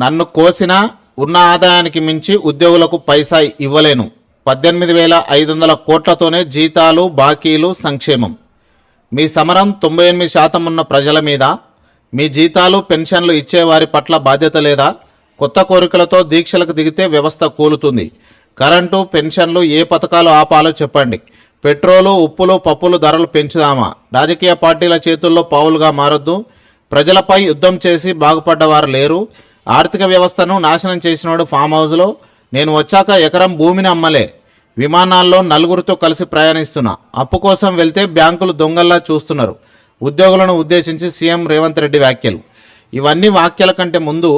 నన్ను కోసినా ఉన్న ఆదాయానికి మించి ఉద్యోగులకు పైసా ఇవ్వలేను. పద్దెనిమిది వేల ఐదు వందల కోట్లతోనే జీతాలు బాకీలు సంక్షేమం. మీ సమరం తొంభై ఎనిమిది శాతం ఉన్న ప్రజల మీద మీ జీతాలు పెన్షన్లు ఇచ్చేవారి పట్ల బాధ్యత లేదా? కొత్త కోరికలతో దీక్షలకు దిగితే వ్యవస్థ కూలుతుంది. కరెంటు పెన్షన్లు ఏ పథకాలు ఆపాలో చెప్పండి. పెట్రోలు ఉప్పులు పప్పులు ధరలు పెంచుదామా? రాజకీయ పార్టీల చేతుల్లో పావులుగా మారొద్దు. ప్రజలపై యుద్ధం చేసి బాగుపడ్డవారు లేరు. ఆర్థిక వ్యవస్థను నాశనం చేసినాడు ఫామ్ హౌస్లో నేను వచ్చాక ఎకరం భూమిని అమ్మలే. విమానాల్లో నలుగురితో కలిసి ప్రయాణిస్తున్నా. అప్పు కోసం వెళ్తే బ్యాంకులు దొంగల్లా చూస్తున్నారు. ఉద్యోగులను ఉద్దేశించి సీఎం రేవంత్ రెడ్డి వ్యాఖ్యలు. ఇవన్నీ వాక్యాల కంటే ముందు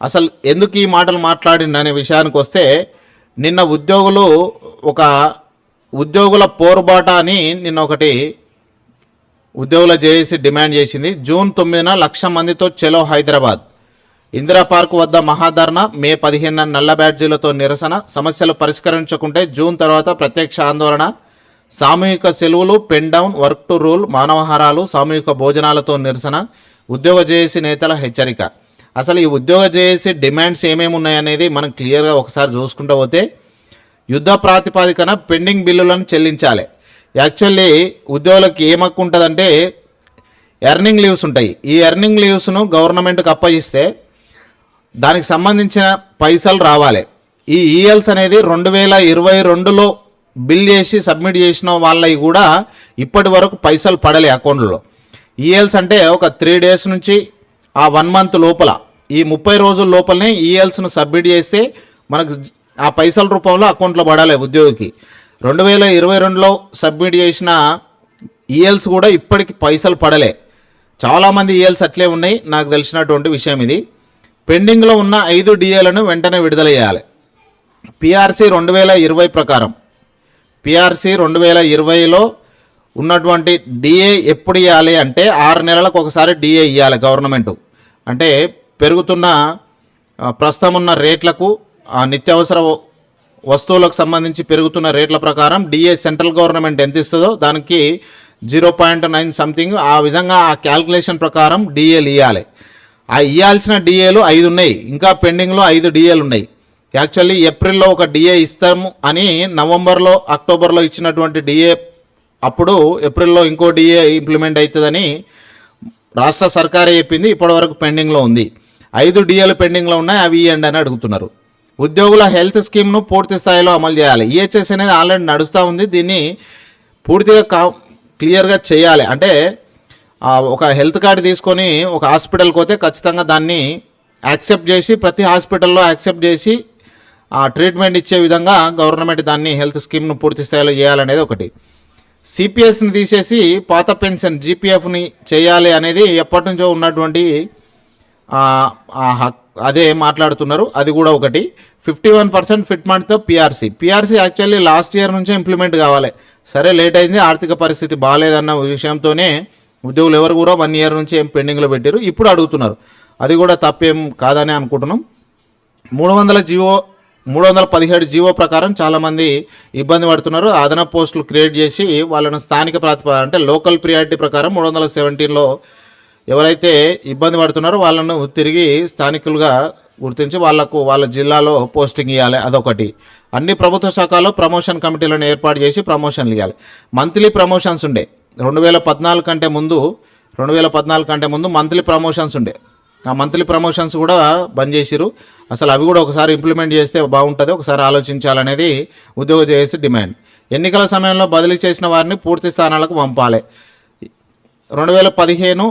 అసలు ఎందుకు ఈ మాటలు మాట్లాడిననే విషయానికి వస్తే నిన్న ఉద్యోగులు ఒక ఉద్యోగుల పోరుబాట అని నిన్న ఒకటి ఉద్యోగుల జేఏసీ డిమాండ్ చేసింది. జూన్ తొమ్మిదిన లక్ష మందితో చెలో హైదరాబాద్. ఇందిరా పార్క్ వద్ద మహాధరణ మే పదిహేను నల్ల బ్యాడ్జీలతో నిరసన సమస్యలు పరిష్కరించకుంటే జూన్ తర్వాత ప్రత్యక్ష ఆందోళన సామూహిక సెలవులు pen down work to rule మానవహారాలు సామూహిక భోజనాలతో నిరసన ఉద్యోగ జేఏసీ నేతల హెచ్చరిక. అసలు ఈ ఉద్యోగ జేఏసీ డిమాండ్స్ ఏమేమి ఉన్నాయనేది మనం క్లియర్గా ఒకసారి చూసుకుంటూ పోతే యుద్ధ ప్రాతిపాదికన పెండింగ్ బిల్లులను చెల్లించాలి. యాక్చువల్లీ ఉద్యోగులకు ఏం హక్కు ఉంటుందంటే ఎర్నింగ్ లీవ్స్ ఉంటాయి. ఈ ఎర్నింగ్ లీవ్స్ను గవర్నమెంట్కి అప్పగిస్తే దానికి సంబంధించిన పైసలు రావాలి. ఈ ఈఎల్స్ అనేది రెండు వేల ఇరవై రెండులో బిల్ చేసి సబ్మిట్ చేసిన వాళ్ళవి కూడా ఇప్పటి వరకు పైసలు పడలే అకౌంట్లో. ఈఎల్స్ అంటే ఒక త్రీ డేస్ నుంచి ఆ వన్ మంత్ లోపల. ఈ ముప్పై రోజుల లోపలనే ఈఎల్స్ను సబ్మిట్ చేస్తే మనకు ఆ పైసల రూపంలో అకౌంట్లో పడాలి ఉద్యోగికి. రెండు వేల ఇరవై రెండులో సబ్మిట్ చేసిన ఈఎల్స్ కూడా ఇప్పటికి పైసలు పడలే. చాలామంది ఈఎల్స్ అట్లే ఉన్నాయి. నాకు తెలిసినటువంటి విషయం ఇది. పెండింగ్లో ఉన్న ఐదు డిఏలను వెంటనే విడుదల చేయాలి పిఆర్సీ రెండు వేల ఇరవై ప్రకారం. పిఆర్సీ రెండు వేల ఇరవైలో ఉన్నటువంటి డిఏ ఎప్పుడు ఇవ్వాలి అంటే ఆరు నెలలకు ఒకసారి డిఏ ఇవ్వాలి గవర్నమెంట్. అంటే పెరుగుతున్న ప్రస్తుతం ఉన్న రేట్లకు నిత్యావసర వస్తువులకు సంబంధించి పెరుగుతున్న రేట్ల ప్రకారం డిఏ సెంట్రల్ గవర్నమెంట్ ఎంత ఇస్తుందో దానికి జీరో పాయింట్ నైన్ సంథింగ్ ఆ విధంగా ఆ క్యాల్కులేషన్ ప్రకారం డిఏలు ఇవ్వాలి ఆ ఇవ్వాల్సిన డిఏలు ఐదు ఉన్నాయి. ఇంకా పెండింగ్లో ఐదు డిఏలు ఉన్నాయి. యాక్చువల్లీ ఏప్రిల్లో ఒక డిఏ ఇస్తాము అని నవంబర్లో అక్టోబర్లో ఇచ్చినటువంటి డిఏ అప్పుడు ఏప్రిల్లో ఇంకో డిఏ ఇంప్లిమెంట్ అవుతుందని రాష్ట్ర సర్కారే చెప్పింది. ఇప్పటివరకు పెండింగ్లో ఉంది. ఐదు డిఏలు పెండింగ్లో ఉన్నాయి. అవి ఇవ్వండి అని అడుగుతున్నారు. ఉద్యోగుల హెల్త్ స్కీమ్ను పూర్తి స్థాయిలో అమలు చేయాలి. ఈహెచ్ఎస్ అనేది ఆల్రెడీ నడుస్తూ ఉంది. దీన్ని పూర్తిగా కా క్లియర్గా చేయాలి. అంటే ఒక హెల్త్ కార్డు తీసుకొని ఒక హాస్పిటల్కి పోతే ఖచ్చితంగా దాన్ని యాక్సెప్ట్ చేసి ప్రతి హాస్పిటల్లో యాక్సెప్ట్ చేసి ఆ ట్రీట్మెంట్ ఇచ్చే విధంగా గవర్నమెంట్ దాన్ని హెల్త్ స్కీమ్ను పూర్తి స్థాయిలో చేయాలనేది ఒకటి. సిపిఎస్ని తీసేసి పాత పెన్షన్ జీపీఎఫ్ని చేయాలి అనేది ఎప్పటి నుంచో ఉన్నటువంటి అదే మాట్లాడుతున్నారు. అది కూడా ఒకటి. Fifty one percent ఫిట్మెంట్తో PRC. PRC actually last year నుంచే ఇంప్లిమెంట్ కావాలి. సరే లేట్ అయింది ఆర్థిక పరిస్థితి బాగాలేదన్న విషయంతోనే ఉద్యోగులు ఎవరు కూడా వన్ ఇయర్ నుంచి ఏం పెండింగ్లో పెట్టారు ఇప్పుడు అడుగుతున్నారు. అది కూడా తప్పేం కాదని అనుకుంటున్నాం. మూడు వందల జీవో మూడు వందల పదిహేడు జీవో ప్రకారం చాలామంది ఇబ్బంది పడుతున్నారు. అదనపు పోస్టులు క్రియేట్ చేసి వాళ్ళను స్థానిక ప్రాతిపద అంటే లోకల్ ప్రియారిటీ ప్రకారం మూడు వందల సెవెంటీన్లో ఎవరైతే ఇబ్బంది పడుతున్నారో వాళ్ళను తిరిగి స్థానికులుగా గుర్తించి వాళ్ళకు వాళ్ళ జిల్లాలో పోస్టింగ్ ఇవ్వాలి అదొకటి. అన్ని ప్రభుత్వ శాఖలో ప్రమోషన్ కమిటీలను ఏర్పాటు చేసి ప్రమోషన్లు ఇవ్వాలి మంత్లీ ప్రమోషన్స్ ఉండే. రెండు వేల పద్నాలుగు కంటే ముందు రెండు వేల పద్నాలుగు కంటే ముందు మంత్లీ ప్రమోషన్స్ ఉండే. ఆ మంత్లీ ప్రమోషన్స్ కూడా బంద్ చేసిరు అసలు అవి కూడా ఒకసారి ఇంప్లిమెంట్ చేస్తే బాగుంటుంది ఒకసారి ఆలోచించాలనేది ఉద్యోగ చేసి డిమాండ్. ఎన్నికల సమయంలో బదిలీ చేసిన వారిని పూర్తి స్థానాలకు పంపాలి. రెండు వేల పదిహేను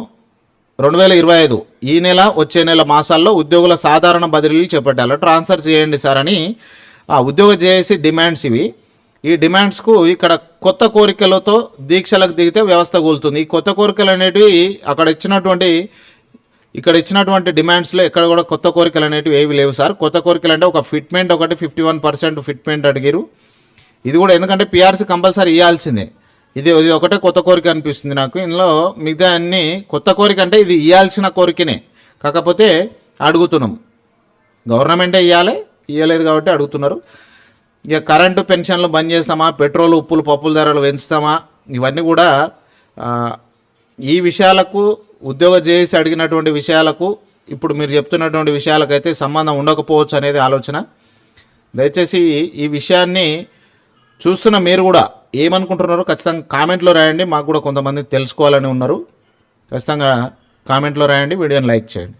రెండు వేల ఇరవై ఐదు ఈ నెల వచ్చే నెల మాసాల్లో ఉద్యోగుల సాధారణ బదిలీలు చేపట్టాలి. ట్రాన్స్ఫర్ చేయండి సార్ అని ఆ ఉద్యోగ జేఏసీ డిమాండ్స్ ఇవి. ఈ డిమాండ్స్కు ఇక్కడ కొత్త కోరికలతో దీక్షలకు దిగితే వ్యవస్థ కూలుతుంది. ఈ కొత్త కోరికలు అనేటివి అక్కడ ఇచ్చినటువంటి ఇక్కడ ఇచ్చినటువంటి డిమాండ్స్లో ఎక్కడ కూడా కొత్త కోరికలు అనేటివి ఏవి లేవు సార్. కొత్త కోరికలు అంటే ఒక ఫిట్మెంట్ ఒకటి ఫిఫ్టీ వన్ పర్సెంట్ ఫిట్మెంట్ అడిగారు. ఇది కూడా ఎందుకంటే పిఆర్సీ కంపల్సరీ ఇవ్వాల్సిందే ఇది ఇది ఒకటే కొత్త కోరిక అనిపిస్తుంది నాకు. ఇందులో మిగతా అన్ని కొత్త కోరిక అంటే ఇది ఇవ్వాల్సిన కోరికనే. కాకపోతే అడుగుతున్నాం. గవర్నమెంటే ఇవ్వాలి ఇవ్వలేదు కాబట్టి అడుగుతున్నారు. ఇక కరెంటు పెన్షన్లు బంద్ చేస్తామా? పెట్రోల్ ఉప్పులు పప్పుల ధరలు పెంచుతామా? ఇవన్నీ కూడా ఈ విషయాలకు ఉద్యోగ చేసి అడిగినటువంటి విషయాలకు ఇప్పుడు మీరు చెప్తున్నటువంటి విషయాలకైతే సంబంధం ఉండకపోవచ్చు అనేది ఆలోచన. దయచేసి ఈ విషయాన్ని చూస్తున్న మీరు కూడా ఏమనుకుంటున్నారో ఖచ్చితంగా కామెంట్లో రాయండి. మాకు కూడా కొంతమంది తెలుసుకోవాలని ఉన్నారు. ఖచ్చితంగా కామెంట్లో రాయండి వీడియోని లైక్ చేయండి.